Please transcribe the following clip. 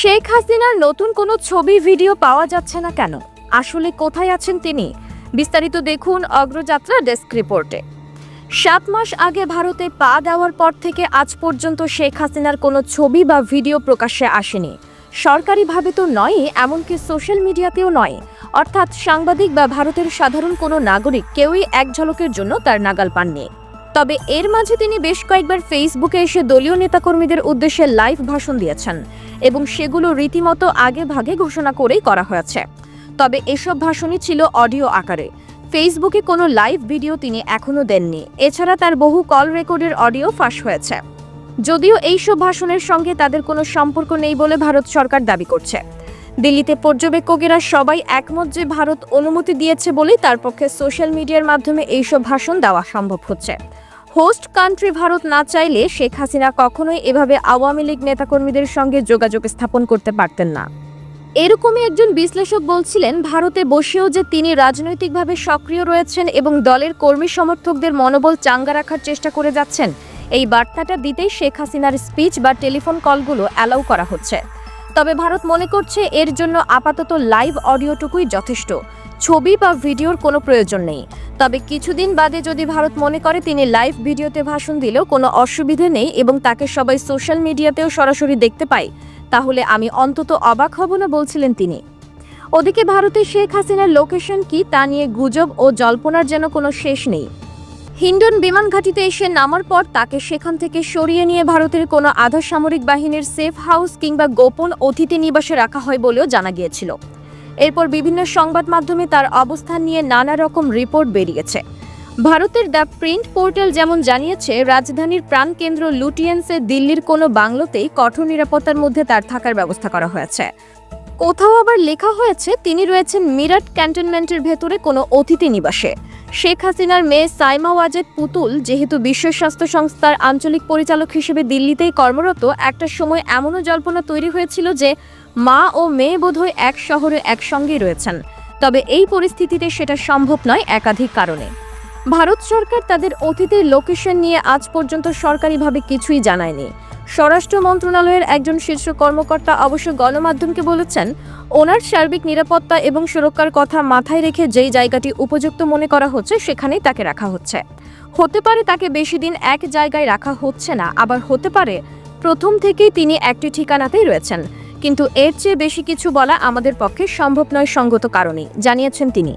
শেখ হাসিনার নতুন কোনো ছবি, ভিডিও পাওয়া যাচ্ছে না কেন? আসলে কোথায় আছেন তিনি? বিস্তারিত দেখুন অগ্রযাত্রা ডেস্ক রিপোর্টে। সাত মাস আগে ভারতে পা দেওয়ার পর থেকে আজ পর্যন্ত শেখ হাসিনার কোনো ছবি বা ভিডিও প্রকাশ্যে আসেনি। সরকারিভাবে তো নয়ই এমনকি সোশ্যাল মিডিয়াতেও নয়। অর্থাৎ সাংবাদিক বা ভারতের সাধারণ কোনো নাগরিক কেউই এক ঝলকের জন্য তার নাগাল পাননি। তবে এর মাঝে তিনি বেশ কয়েকবার ফেসবুকে এসে দলীয় নেতাকর্মীদের উদ্দেশ্যে লাইভ ভাষণ দিয়েছেন এবং সেগুলো রীতিমতো আগে ভাগে ঘোষণা করেই করা হয়েছে। তবে এসব ভাষণই ছিল অডিও আকারে। ফেসবুকে কোনো লাইভ ভিডিও তিনি এখনও দেননি। এছাড়া তার বহু কল রেকর্ডের অডিও ফাঁস হয়েছে। যদিও এইসব ভাষণের সঙ্গে তাদের কোনো সম্পর্ক নেই বলে ভারত সরকার দাবি করছে। দিল্লিতে পর্যবেক্ষকেরা সবাই একমত যে ভারত অনুমতি দিয়েছে বলেই তার পক্ষে সোশ্যাল মিডিয়ার মাধ্যমে এইসব ভাষণ দেওয়া সম্ভব হচ্ছে। হোস্ট কান্ট্রি ভারত না চাইলে শেখ হাসিনা কখনোই এভাবে আওয়ামী লীগ নেতাকর্মীদের সঙ্গে যোগাযোগ স্থাপন করতে পারতেন না। এরকমই একজন বিশ্লেষক বলছিলেন, ভারতে বসেও যে তিনি রাজনৈতিকভাবে সক্রিয় রয়েছেন এবং দলের কর্মী সমর্থকদের মনোবল চাঙ্গা রাখার চেষ্টা করে যাচ্ছেন, এই বার্তাটা দিতেই শেখ হাসিনার স্পিচ বা টেলিফোন কলগুলো অ্যালাউ করা হচ্ছে। তবে ভারত মনে করছে, এর জন্য আপাতত লাইভ অডিওটুকুই যথেষ্ট। ছবি বা ভিডিওর কোনো প্রয়োজন নেই। তবে কিছুদিন বাদে যদি ভারত মনে করে তিনি লাইভ ভিডিওতে ভাষণ দিলেও কোনো অসুবিধে নেই এবং তাকে সবাই সোশ্যাল মিডিয়াতেও সরাসরি দেখতে পায়, তাহলে আমি অন্তত অবাক হব না বলছিলেন তিনি। ওদিকে ভারতে শেখ হাসিনার লোকেশন কি তা নিয়ে গুজব ও জল্পনার যেন কোনো শেষ নেই। হিন্ডন বিমান ঘাঁটিতে এসে নামার পর তাকে সেখান থেকে সরিয়ে নিয়ে ভারতের কোনো আধা সামরিক বাহিনীর সেফ হাউস কিংবা গোপন অতিথি নিবাসে রাখা হয় বলেও জানা গিয়েছিল। এরপর বিভিন্ন সংবাদ মাধ্যমে তার অবস্থান নিয়ে নানা রকম রিপোর্ট বেরিয়েছে। ভারতের দ্য প্রিন্ট পোর্টাল যেমন জানিয়েছে, রাজধানীর প্রাণকেন্দ্র লুটিয়েন্সে দিল্লির কোনো বাংলোতেই কঠোর নিরাপত্তার মধ্যে তার থাকার ব্যবস্থা করা হয়েছে। কোথাও আবার লেখা হয়েছে, তিনি রয়েছেন মিরাট ক্যান্টনমেন্টের ভেতরে কোনো অতিথি নিবাসে। শেখ হাসিনার মেয়ে সাইমা ওয়াজেদ পুতুল, যেহেতু বিশ্ব স্বাস্থ্য সংস্থার আঞ্চলিক পরিচালক হিসেবে দিল্লিতেই কর্মরত, একটা সময় এমনও জল্পনা তৈরি হয়েছিল যে মা ও মেয়ে বোধহয় এক শহরে একসঙ্গেই রয়েছেন। তবে এই পরিস্থিতিতে সেটা সম্ভব নয় একাধিক কারণে। ভারত সরকার তাদের অতীতের লোকেশন নিয়ে আজ পর্যন্ত সরকারিভাবে কিছুই জানায়নি। স্বরাষ্ট্র মন্ত্রণালয়ের একজন শীর্ষ কর্মকর্তা অবশ্য গণমাধ্যমকে বলেছেন, ওনার সার্বিক নিরাপত্তা এবং সুরক্ষার কথা মাথায় রেখে যেই জায়গাটি উপযুক্ত মনে করা হচ্ছে, সেখানেই তাকে রাখা হচ্ছে। হতে পারে তাকে বেশি দিন এক জায়গায় রাখা হচ্ছে না, আবার হতে পারে প্রথম থেকেই তিনি একটি ঠিকানাতেই রয়েছেন। কিন্তু এর চেয়ে বেশি কিছু বলা আমাদের পক্ষে সম্ভব নয় সঙ্গত কারণেই, জানিয়েছেন তিনি।